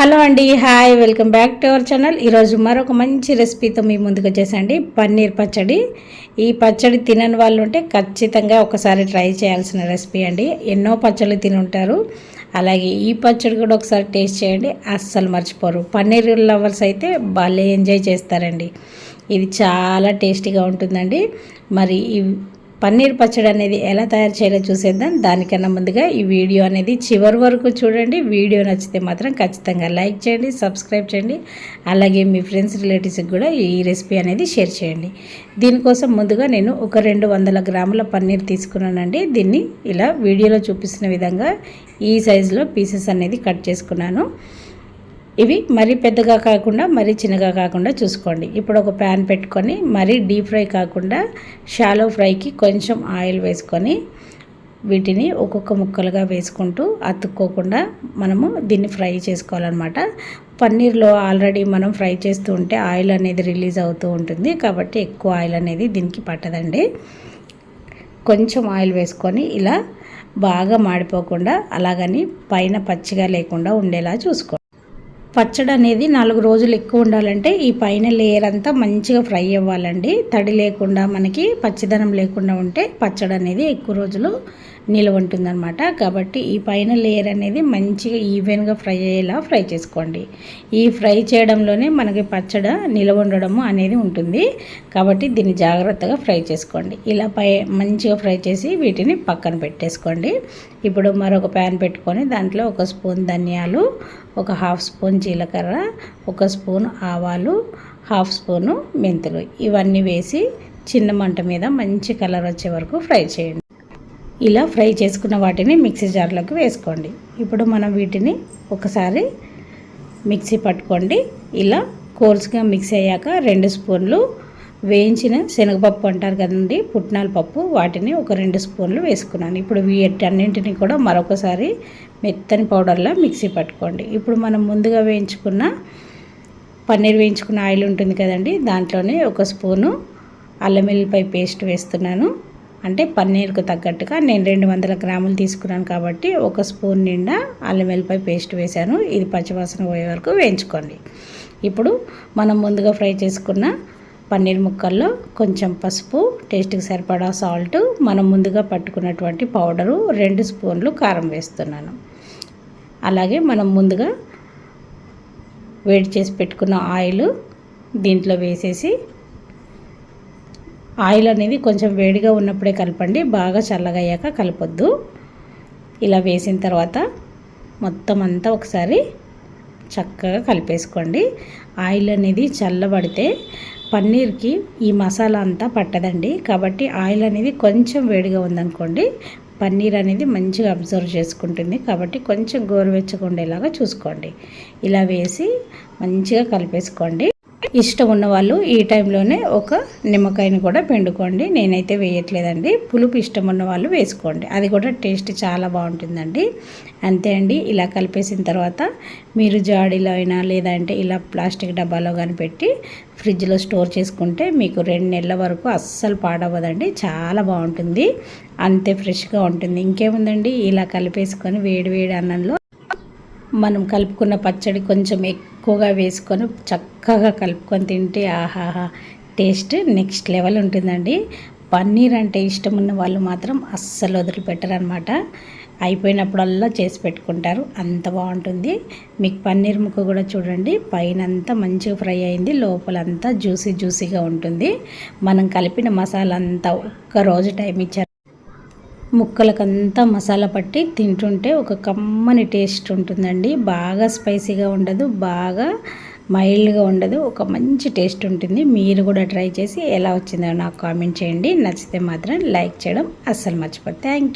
Hello అండి hi welcome back to our channel. ఈరోజు మరొక మంచి రెసిపీతో మీ ముందుకు వచ్చేసండి. పన్నీర్ పచ్చడి. ఈ పచ్చడి తినని వాళ్ళు ఉంటే ఖచ్చితంగా ఒకసారి ట్రై చేయాల్సిన రెసిపీ అండి. ఎన్నో పచ్చళ్ళు తిని ఉంటారు అలాగే ఈ పచ్చడి కూడా ఒకసారి టేస్ట్ చేయండి. అస్సలు మర్చిపోరు. పన్నీర్ లవర్స్ అయితే భలే ఎంజాయ్ చేస్తారండి. ఇది చాలా టేస్టీగా ఉంటుందండి. మరి పన్నీర్ పచ్చడి అనేది ఎలా తయారు చేయాలో చూసేద్దాం. దానికన్నా ముందుగా ఈ వీడియో అనేది చివరి వరకు చూడండి. వీడియో నచ్చితే మాత్రం ఖచ్చితంగా లైక్ చేయండి సబ్స్క్రైబ్ చేయండి. అలాగే మీ ఫ్రెండ్స్ రిలేటివ్స్కి కూడా ఈ రెసిపీ అనేది షేర్ చేయండి. దీనికోసం ముందుగా నేను ఒక రెండు వందల గ్రాముల పన్నీర్ తీసుకున్నానండి. దీన్ని ఇలా వీడియోలో చూపిస్తున్న విధంగా ఈ సైజులో పీసెస్ అనేది కట్ చేసుకున్నాను. ఇవి మరీ పెద్దగా కాకుండా మరీ చిన్నగా కాకుండా చూసుకోండి. ఇప్పుడు ఒక ప్యాన్ పెట్టుకొని మరీ డీప్ ఫ్రై కాకుండా షాలో ఫ్రైకి కొంచెం ఆయిల్ వేసుకొని వీటిని ఒక్కొక్క ముక్కలుగా వేసుకుంటూ అతుక్కోకుండా మనము దీన్ని ఫ్రై చేసుకోవాలన్నమాట. పన్నీర్లో ఆల్రెడీ మనం ఫ్రై చేస్తూ ఉంటే ఆయిల్ అనేది రిలీజ్ అవుతూ ఉంటుంది. కాబట్టి ఎక్కువ ఆయిల్ అనేది దీనికి పట్టదండి. కొంచెం ఆయిల్ వేసుకొని ఇలా బాగా మాడిపోకుండా అలాగని పైన పచ్చిగా లేకుండా ఉండేలా చూసుకోండి. పచ్చడి అనేది నాలుగు రోజులు ఎక్కువ ఉండాలంటే ఈ పైన లేయర్ అంతా మంచిగా ఫ్రై అవ్వాలండి. తడి లేకుండా మనకి పచ్చిదనం లేకుండా ఉంటే పచ్చడి అనేది ఎక్కువ రోజులు నిల్వ ఉంటుందన్నమాట. కాబట్టి ఈ పైన లేయర్ అనేది మంచిగా ఈవెన్గా ఫ్రై అయ్యేలా ఫ్రై చేసుకోండి. ఈ ఫ్రై చేయడంలోనే మనకి పచ్చడి నిల్వ ఉండడము అనేది ఉంటుంది. కాబట్టి దీన్ని జాగ్రత్తగా ఫ్రై చేసుకోండి. ఇలా పై మంచిగా ఫ్రై చేసి వీటిని పక్కన పెట్టేసుకోండి. ఇప్పుడు మరొక ప్యాన్ పెట్టుకొని దాంట్లో ఒక స్పూన్ ధనియాలు ఒక హాఫ్ స్పూన్ జీలకర్ర ఒక స్పూన్ ఆవాలు హాఫ్ స్పూను మెంతులు. ఇవన్నీ వేసి చిన్న మంట మీద మంచి కలర్ వచ్చే వరకు ఫ్రై చేయండి. ఇలా ఫ్రై చేసుకున్న వాటిని మిక్సీ జార్లోకి వేసుకోండి. ఇప్పుడు మనం వీటిని ఒకసారి మిక్సీ పట్టుకోండి. ఇలా కోల్స్గా మిక్స్ అయ్యాక రెండు స్పూన్లు వేయించిన శనగపప్పు అంటారు కదండి పుట్నాల పప్పు వాటిని ఒక రెండు స్పూన్లు వేసుకున్నాను. ఇప్పుడు వీటన్నింటిని కూడా మరొకసారి మెత్తని పౌడర్లో మిక్సీ పట్టుకోండి. ఇప్పుడు మనం ముందుగా వేయించుకున్న పన్నీర్ వేయించుకున్న ఆయిల్ ఉంటుంది కదండి దాంట్లోనే ఒక స్పూను అల్లం వెల్లిపాయ పేస్ట్ వేస్తున్నాను. అంటే పన్నీర్కు తగ్గట్టుగా నేను రెండు వందల గ్రాములు తీసుకున్నాను కాబట్టి ఒక స్పూన్ నిండా అల్లం వెల్లిపాయ పేస్ట్ వేశాను. ఇది పచ్చివాసన పోయే వరకు వేయించుకోండి. ఇప్పుడు మనం ముందుగా ఫ్రై చేసుకున్న పన్నీర్ ముక్కల్లో కొంచెం పసుపు టేస్ట్కి సరిపడా సాల్ట్ మనం ముందుగా పట్టుకున్నటువంటి పౌడరు రెండు స్పూన్లు కారం వేస్తున్నాను. అలాగే మనం ముందుగా వేడి చేసి పెట్టుకున్న ఆయిల్ దీంట్లో వేసేసి ఆయిల్ అనేది కొంచెం వేడిగా ఉన్నప్పుడే కలపండి బాగా చల్లగయ్యాక కలపొద్దు. ఇలా వేసిన తర్వాత మొత్తం అంతా ఒకసారి చక్కగా కలిపేసుకోండి. ఆయిల్ అనేది చల్లబడితే పన్నీర్కి ఈ మసాలా అంతా పట్టదండి. కాబట్టి ఆయిల్ అనేది కొంచెం వేడిగా ఉందనుకోండి పన్నీర్ అనేది మంచిగా అబ్జర్వ్ చేసుకుంటుంది. కాబట్టి కొంచెం గోరువెచ్చగా ఉండేలాగా చూసుకోండి. ఇలా వేసి మంచిగా కలిపేసుకోండి. ఇష్టం ఉన్నవాళ్ళు ఈ టైంలోనే ఒక నిమ్మకాయని కూడా పిండుకోండి. నేనైతే వేయట్లేదండి. పులుపు ఇష్టం ఉన్న వాళ్ళు వేసుకోండి. అది కూడా టేస్ట్ చాలా బాగుంటుందండి. అంతే అండి. ఇలా కలిపేసిన తర్వాత మీరు జాడీలో అయినా లేదంటే ఇలా ప్లాస్టిక్ డబ్బాలో కానీ పెట్టి ఫ్రిడ్జ్లో స్టోర్ చేసుకుంటే మీకు రెండు నెలల వరకు అస్సలు పాడవదండి చాలా బాగుంటుంది. అంతే ఫ్రెష్గా ఉంటుంది. ఇంకేముందండి? ఇలా కలిపేసుకొని వేడి వేడి అన్నంలో మనం కలుపుకున్న పచ్చడి కొంచెం ఎక్కువ ఎక్కువగా వేసుకొని చక్కగా కలుపుకొని తింటే ఆహాహా టేస్ట్ నెక్స్ట్ లెవెల్ ఉంటుందండి. పన్నీర్ అంటే ఇష్టం ఉన్న వాళ్ళు మాత్రం అస్సలు వదిలిపెట్టరనమాట. అయిపోయినప్పుడల్లా చేసి పెట్టుకుంటారు. అంత బాగుంటుంది. మీకు పన్నీర్ ముక్క కూడా చూడండి. పైన అంతా మంచిగా ఫ్రై అయింది. లోపలంతా జ్యూసీ జ్యూసీగా ఉంటుంది. మనం కలిపిన మసాలా అంతా ఒక్క రోజు టైం ఇచ్చారు. ముక్కలకంతా మసాలా పట్టి తింటుంటే ఒక కమ్మని టేస్ట్ ఉంటుందండి. బాగా స్పైసీగా ఉండదు బాగా మైల్డ్గా ఉండదు ఒక మంచి టేస్ట్ ఉంటుంది. మీరు కూడా ట్రై చేసి ఎలా వచ్చిందో నాకు కామెంట్ చేయండి. నచ్చితే మాత్రం లైక్ చేయడం అస్సలు మర్చిపోతే థ్యాంక్